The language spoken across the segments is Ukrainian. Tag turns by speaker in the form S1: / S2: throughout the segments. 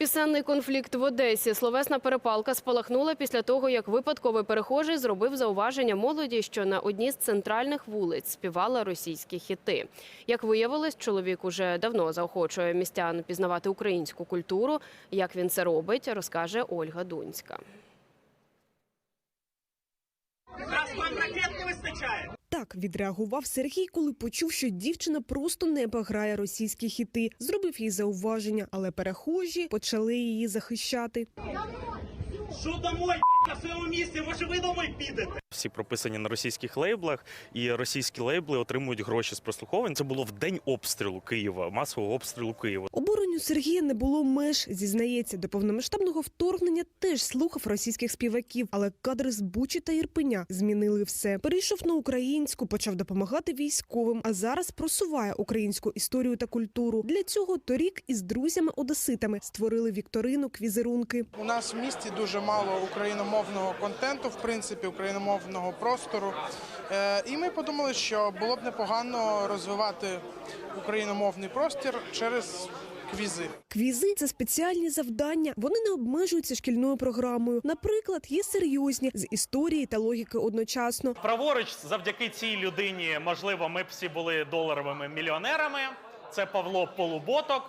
S1: Пісенний конфлікт в Одесі. Словесна перепалка спалахнула після того, як випадковий перехожий зробив зауваження молоді, що на одній з центральних вулиць співала російські хіти. Як виявилось, чоловік уже давно заохочує містян пізнавати українську культуру. Як він це робить, розкаже Ольга Дунська.
S2: Раз вам ракет не вистачає.
S3: Так відреагував Сергій, коли почув, що дівчина просто не грає російські хіти. Зробив їй зауваження, але перехожі почали її захищати.
S2: Що домой, на своєму місці? Може ви домой підете?
S4: Всі прописані на російських лейблах, і російські лейбли отримують гроші з прослуховувань. Це було в день обстрілу Києва, масового обстрілу Києва.
S3: Оборонню Сергія не було меж. Зізнається, до повномасштабного вторгнення теж слухав російських співаків, але кадри з Бучі та Ірпеня змінили все. Перейшов на українську, почав допомагати військовим, а зараз просуває українську історію та культуру. Для цього торік із друзями-одеситами створили вікторину квізерунки.
S5: У нас в місті дуже мало україномовного контенту, в принципі, україномовного простору. Е, І ми подумали, що було б непогано розвивати україномовний простір через квізи.
S3: Квізи це спеціальні завдання. Вони не обмежуються шкільною програмою. Наприклад, є серйозні з історії та логіки одночасно.
S6: Праворуч, завдяки цій людині, можливо, ми б всі були доларовими мільйонерами. Це Павло Полуботок.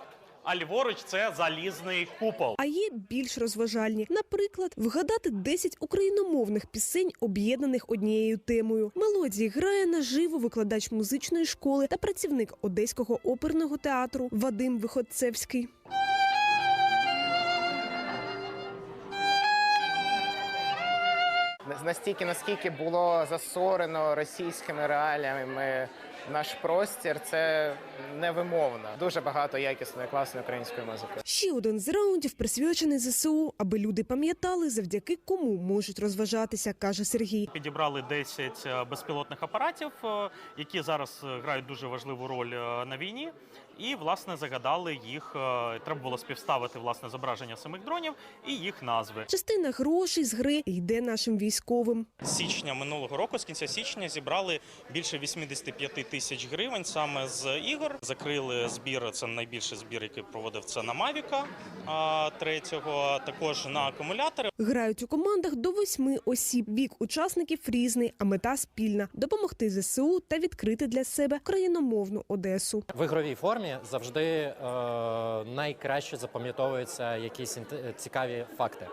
S6: А ліворуч це залізний купол.
S3: А є більш розважальні. Наприклад, вгадати 10 україномовних пісень, об'єднаних однією темою. Мелодії грає наживо викладач музичної школи та працівник одеського оперного театру Вадим Виходцевський.
S7: настільки, наскільки було засорено російськими реаліями наш простір, це невимовно. Дуже багато якісної класної української музики.
S3: Ще один з раундів присвячений ЗСУ, аби люди пам'ятали, завдяки кому можуть розважатися, каже Сергій.
S6: Підібрали 10 е, безпілотних апаратів, е, які зараз е, грають дуже важливу роль на війні. І власне загадали їх. Треба було співставити власне зображення самих дронів і їх назви.
S3: Частина грошей з гри йде нашим військовим.
S4: З січня минулого року, з кінця січня, зібрали більше 85 тисяч гривень саме з ігор. Закрили збір. Це найбільший збір, який проводив це на Мавіка а, третього. Також на акумулятори.
S3: Грають у командах до восьми осіб. Вік учасників різний, а мета спільна допомогти ЗСУ та відкрити для себе країномовну Одесу.
S8: В ігровій формі завжди е, найкраще запам'ятовуються якісь цікаві факти.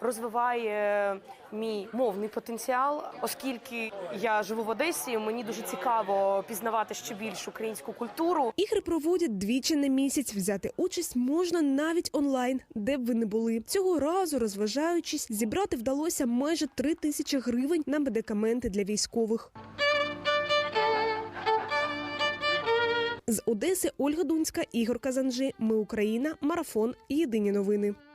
S9: Розвиває мій мовний потенціал, оскільки я живу в Одесі. Мені дуже цікаво пізнавати ще більш українську культуру.
S3: Ігри проводять двічі на місяць. Взяти участь можна навіть онлайн, де б ви не були. Цього разу, розважаючись, зібрати вдалося майже три тисячі гривень на медикаменти для військових. З Одеси Ольга Дунська, Ігор Казанжи. Ми Україна. Марафон. Єдині новини.